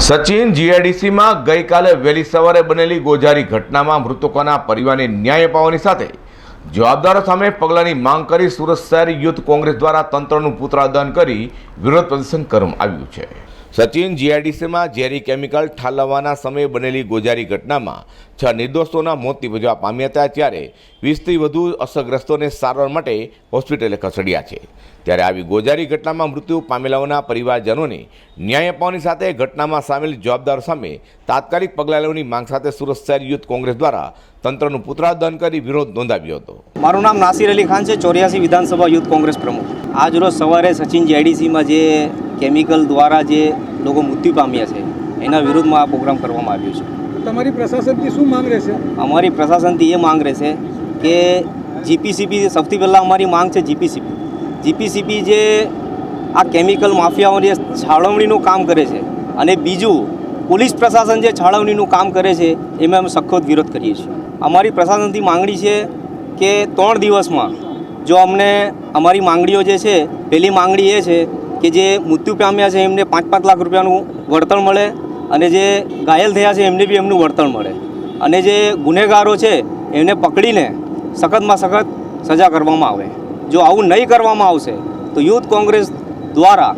સચિન જીઆઈડીસીમાં ગઈકાલે વહેલી સવારે બનેલી ગોઝારી ઘટનામાં મૃતકોના પરિવારને ન્યાય અપાવવાની સાથે જવાબદારો સામે પગલાંની માંગ કરી સુરત શહેર યુથ કોંગ્રેસ દ્વારા તંત્રનું પુત્રાદાન કરી વિરોધ પ્રદર્શન કરવામાં આવ્યું છે. સચિન જીઆઈડીસીમાં ઝેરી કેમિકલ ઠાલવવાના સમયે બનેલી ગોજારી ઘટનામાં છ નિર્દોષોના મોત નિપજવા પામ્યા હતા ત્યારે વીસથી વધુ અસરગ્રસ્તોને સારવાર માટે હોસ્પિટલે ખસેડ્યા છે. ત્યારે આવી ગોજારી ઘટનામાં મૃત્યુ પામેલાઓના પરિવારજનોને ન્યાય અપાવવાની સાથે ઘટનામાં સામેલ જવાબદારો સામે તાત્કાલિક પગલાં લેવાની માંગ સાથે સુરત શહેર યુથ કોંગ્રેસ દ્વારા તંત્રનું પુત્રાદન કરી વિરોધ નોંધાવ્યો હતો. મારું નામ નાસિર અલી ખાન છે, ચોર્યાસી વિધાનસભા યુથ કોંગ્રેસ પ્રમુખ. આજ રોજ સવારે સચિન જેડીસીમાં જે કેમિકલ દ્વારા જે લોકો મૃત્યુ પામ્યા છે એના વિરુદ્ધમાં આ પ્રોગ્રામ કરવામાં આવ્યો છે. તમારી પ્રશાસનથી શું માંગ રહેશે? અમારી પ્રશાસનથી એ માંગ રહેશે કે જીપીસીપી સૌથી પહેલાં અમારી માંગ છે જીપીસીપી. જીપીસીપી જે આ કેમિકલ માફિયાઓની છાળવણીનું કામ કરે છે અને બીજું પોલીસ પ્રશાસન જે છાળવણીનું કામ કરે છે એમાં અમે સખત વિરોધ કરીએ છીએ. અમારી પ્રશાસનથી માંગણી છે કે ત્રણ દિવસમાં જો અમને અમારી માંગણીઓ જે છે પહેલી માંગણી એ છે કે જે મૃત્યુ પામ્યા છે, એમને પાંચ પાંચ લાખ રૂપિયાનું વળતર મળે અને જે ઘાયલ થયા છે, એમને બી એમનું વળતર મળે. અને જે ગુનેગારો છે, એમને પકડીને સખતમાં સખત સજા કરવામાં આવે. જો આવું નહીં કરવામાં આવશે, તો યુથ કોંગ્રેસ દ્વારા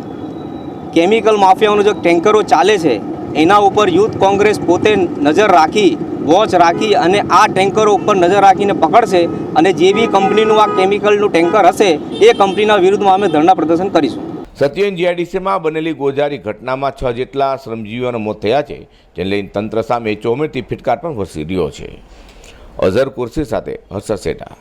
કેમિકલ માફિયાઓનું જે ટેન્કરો ચાલે છે, એના ઉપર યુથ કોંગ્રેસ પોતે નજર રાખી, વોચ રાખી અને આ ટેન્કરો ઉપર નજર રાખીને પકડશે અને જે બી કંપનીનું આ કેમિકલનું ટેન્કર હશે, એ કંપનીના વિરુદ્ધમાં અમે ધરણા પ્રદર્શન કરીશું. સત્યન જીઆઈડીસીમાં બનેલી ગોજારી ઘટનામાં છ જેટલા શ્રમજીવીઓના મોત થયા છે, જેને લઈને તંત્ર સામે ચોમેટી ફિટકાર પણ વરસી રહ્યો છે. અઝર કુર્સી સાથે હર્ષ સેઠા